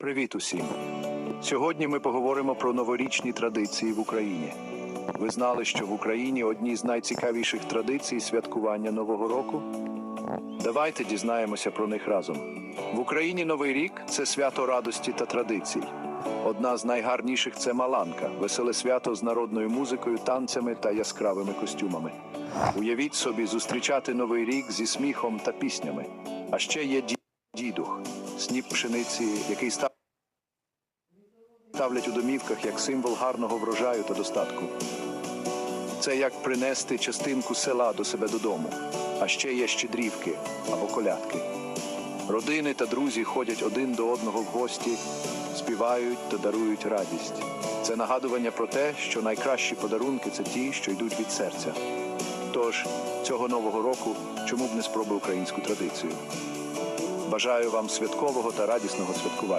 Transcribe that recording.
Привіт усім! Сьогодні ми поговоримо про новорічні традиції в Україні. Ви знали, що в Україні одні з найцікавіших традицій святкування Нового року? Давайте дізнаємося про них разом. В Україні Новий рік це свято радості та традицій. Одна з найгарніших це Маланка, веселе свято з народною музикою, танцями та яскравими костюмами. Уявіть собі зустрічати Новий рік зі сміхом та піснями. А ще є ді- дідух, сніп пшениці, який став ставлять у домівках як символ гарного врожаю та достатку. Це як принести частинку села до себе додому, а ще є щедрівки або колядки. Родини та друзі ходять один до одного в гості, співають та дарують радість. Це нагадування про те, що найкращі подарунки це ті, що йдуть від серця. Тож цього нового року чому б не спробувати українську традицію? Бажаю вам святкового та радісного святкування.